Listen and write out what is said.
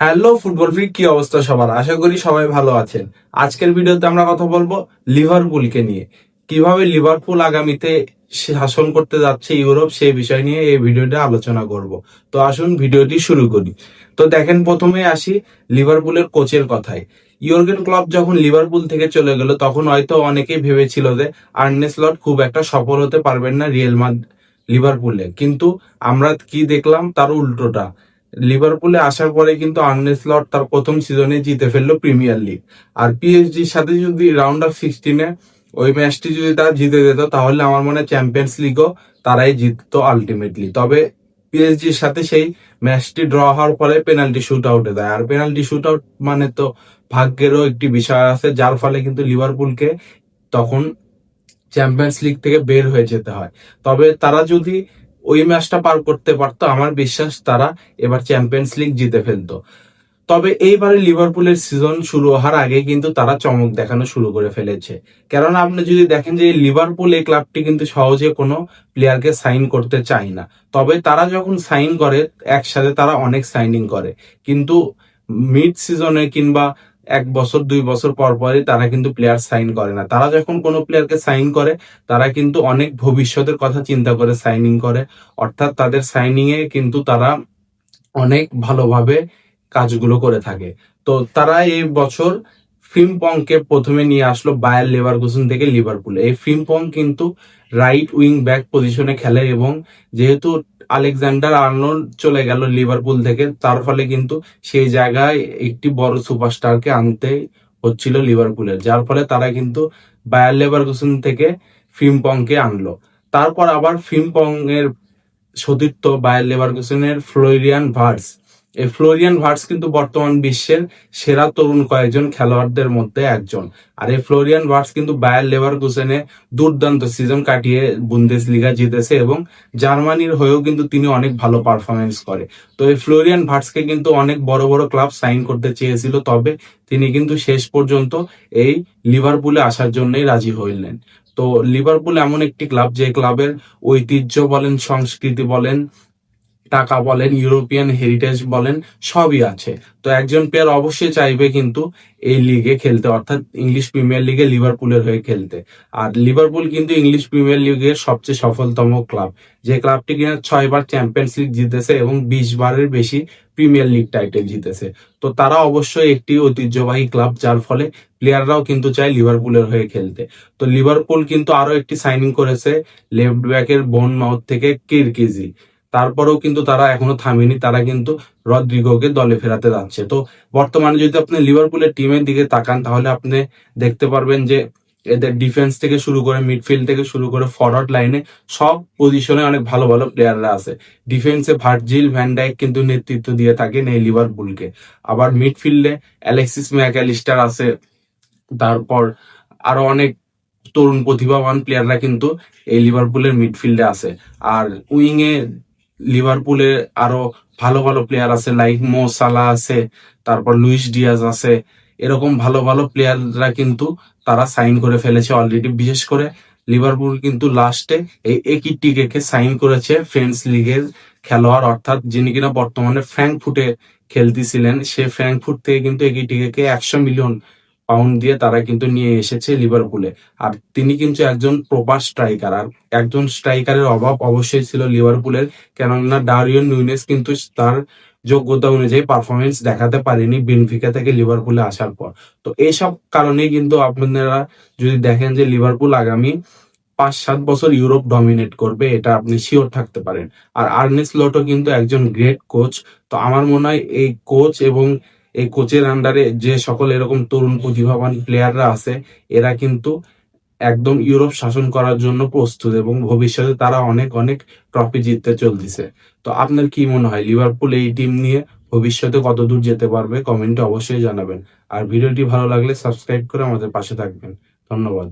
Hello football freak কি অবস্থা সবার? আশা করি সবাই ভালো আছেন। আজকের ভিডিওতে আমরা কথা বলব লিভারপুলকে নিয়ে। কীভাবে লিভারপুল আগামীতে শাসন করতে যাচ্ছে ইউরোপ, সেই বিষয় নিয়ে এই ভিডিওটা আলোচনা করব। তো আসুন ভিডিওটি শুরু করি। তো দেখেন প্রথমে আসি লিভারপুলের কোচের কথায়। ইয়র্গেন ক্লব যখন লিভারপুল থেকে চলে গেল, তখন হয়তো অনেকেই ভেবেছিল যে আর্নে স্লট খুব একটা সফল হতে পারবেন না রিয়েল মাদ লিভারপুলে। কিন্তু আমরা কি দেখলাম? তার উল্টোটা। লিভারপুলে আসার পরে কিন্তু আর্নে স্লট তার প্রথম সিজনে জিতে ফেলল প্রিমিয়ার লিগ আর পিএসজির সাথে যদি রাউন্ড অফ সিক্সটিনে ওই ম্যাচটি যদি তারা জিতে যেত, তাহলে আমার মনে হয় চ্যাম্পিয়ন্স লিগও তারাই জিততো আলটিমেটলি তবে পিএসজির সাথে সেই ম্যাচটি ড্র হওয়ার পরে পেনাল্টি শুট আউটে দেয়। আর পেনাল্টি শুট আউট মানে তো ভাগ্যেরও একটি বিষয় আছে, যার ফলে কিন্তু লিভারপুলকে তখন চ্যাম্পিয়ন্স লিগ থেকে বের হয়ে যেতে হয়। তবে তারা যদি ওই ম্যাচটা পার করতে পারতো আমার বিশ্বাস তারা এবার চ্যাম্পিয়ন্স লিগ জিতে ফেলতো। তবে এইবারে লিভারপুলের সিজন শুরু হওয়ার আগে কিন্তু তারা চমক দেখানো শুরু করে ফেলেছে। কেননা আপনি যদি দেখেন যে লিভারপুল এই ক্লাবটি কিন্তু সহজে কোনো প্লেয়ারকে সাইন করতে চায় না। তবে তারা যখন সাইন করে, একসাথে তারা অনেক সাইনিং করে। কিন্তু মিড সিজনে কিংবা এক বছর, দুই বছর পর পরই তারা কিন্তু প্লেয়ার সাইন করে না। তারা যখন কোনো প্লেয়ারকে সাইন করে, তারা কিন্তু অনেক ভবিষ্যতের কথা চিন্তা করে সাইনিং করে। অর্থাৎ তাদের সাইনিং এ কিন্তু তারা অনেক ভালোভাবে কাজগুলো করে থাকে। তো তারা এই বছর ফিমপংকে প্রথমে নিয়ে আসলো বায়ার লেভারকুসেন থেকে লিভারপুলে এই ফিমপং কিন্তু রাইট উইং ব্যাক পজিশনে খেলে এবং যেহেতু আলেকজান্ডার আর্নল্ড চলে গেল লিভারপুল থেকে। তার ফলে কিন্তু সেই জায়গায় একটি বড় সুপারস্টারকে আনতে হচ্ছিল লিভারপুলের। যার ফলে তারা কিন্তু বায়ার লেভারকুসন থেকে ফিমপংকে আনলো। তারপর আবার ফিমপং এর সতীর্থ বায়ার লেভারকুসনের ফ্লোরিয়ান ভার্স এই ফ্লোরিয়ান ভার্স কিন্তু বর্তমান বিশ্বের সেরা তরুণ কয়েকজন খেলোয়াড়দের মধ্যে একজন। আর এই ফ্লোরিয়ান ভার্স কিন্তু বায়ার লেভারকুসেনে দুর্দান্ত সিজন কাটিয়ে বুন্দেস লিগা জিতেছে এবং জার্মানির হয়েও কিন্তু তিনি অনেক ভালো পারফরমেন্স করে। তো এই ফ্লোরিয়ান ভার্সকে কিন্তু অনেক বড় বড় ক্লাব সাইন করতে চেয়েছিল, তবে তিনি কিন্তু শেষ পর্যন্ত এই লিভারপুলে আসার জন্যই রাজি হইলেন। তো লিভারপুল এমন একটি ক্লাব যে ক্লাবের ঐতিহ্য বলেন, সংস্কৃতি বলেন টাকা বলেন, ইউরোপিয়ান হেরিটেজ বলেন, সবই আছে। তো একজন প্লেয়ার অবশ্যই চাইবে কিন্তু এই লিগে খেলতে, অর্থাৎ ইংলিশ প্রিমিয়ার লিগে লিভারপুলের হয়ে খেলতে। আর লিভারপুল কিন্তু ইংলিশ প্রিমিয়ার লিগের সবচেয়ে সফলতম ক্লাব যে ক্লাবটি কিনা ছয়বার চ্যাম্পিয়ন্স লিগ জিতেছে এবং বিশ বারের বেশি প্রিমিয়ার লিগ টাইটেল জিতেছে। তো তারা অবশ্যই একটি ঐতিহ্যবাহী ক্লাব যার ফলে প্লেয়াররাও কিন্তু চায় লিভারপুলের হয়ে খেলতে। তো লিভারপুল কিন্তু আরও একটি সাইনিং করেছে লেফট ব্যাকের বোন মাউথ থেকে কিরকিজি তারপরেও কিন্তু তারা এখনও থামেনি, তারা কিন্তু রদ্রিগোকে দলে ফেরাতে যাচ্ছে। তো বর্তমানে যদি আপনি লিভারপুলের টিমের দিকে তাকান, তাহলে আপনি দেখতে পারবেন যে এদের ডিফেন্স থেকে শুরু করে মিডফিল্ড থেকে শুরু করে ফরওয়ার্ড লাইনে সব পজিশনে অনেক ভালো ভালো প্লেয়াররা আছে। ডিফেন্সে ভার্জিল ভ্যান্ডাইক কিন্তু নেতৃত্ব দিয়ে থাকেন এই লিভারপুলকে। আবার মিডফিল্ডে অ্যালেক্সিস ম্যাকালিস্টার আছে, তারপর আরও অনেক তরুণ প্রতিভাবান প্লেয়াররা কিন্তু এই লিভারপুলের মিডফিল্ডে আছে। আর উইং এ লিভারপুলে আরও ভালো ভালো প্লেয়ার আছে লাইক মো সালা আছে, তারপর লুইস ডিয়াজ আছে। এরকম ভালো ভালো প্লেয়াররা কিন্তু তারা সাইন করে ফেলেছে অলরেডি বিশেষ করে লিভারপুল কিন্তু লাস্টে এই একই টিকেকে সাইন করেছে ফ্রেন্ডস লিগের খেলোয়াড়, অর্থাৎ যিনি কিনা বর্তমানে ফ্র্যাঙ্কফুটে খেলতেছিলেন, সে ফ্র্যাঙ্কফুট থেকে কিন্তু একই টিকেকে একশো মিলিয়ন পাউন্ড দিয়ে তারা কিন্তু নিয়ে এসেছে লিভারপুলে আর তিনি কিন্তু একজন প্রপার স্ট্রাইকার আর একজন স্ট্রাইকারের অভাব অবশ্যই ছিল লিভারপুলের কেননা ডারিয়ন নুইনেস কিন্তু তার যোগ্যতা অনুযায়ী পারফরমেন্স দেখাতে পারেনি বেনফিকা থেকে লিভারপুলে আসার পর। তো এইসব কারণেই কিন্তু আপনারা যদি দেখেন যে লিভারপুল আগামী পাঁচ সাত বছর ইউরোপ ডমিনেট করবে, এটা আপনি শিওর থাকতে পারেন। আর আর্নেস লোটো কিন্তু একজন গ্রেট কোচ তো আমার মনে হয় এই কোচ এবং এই কোচের আন্ডারে যে সকল এরকম তরুণ প্রতিভাবান প্লেয়াররা আছে, এরা কিন্তু একদম ইউরোপ শাসন করার জন্য প্রস্তুত এবং ভবিষ্যতে তারা অনেক অনেক ট্রফি জিততে চলতেছে। তো আপনার কি মনে হয় লিভারপুল এই টিম নিয়ে ভবিষ্যতে কতদূর যেতে পারবে? কমেন্টে অবশ্যই জানাবেন। আর ভিডিওটি ভালো লাগলে সাবস্ক্রাইব করে আমাদের পাশে থাকবেন। ধন্যবাদ।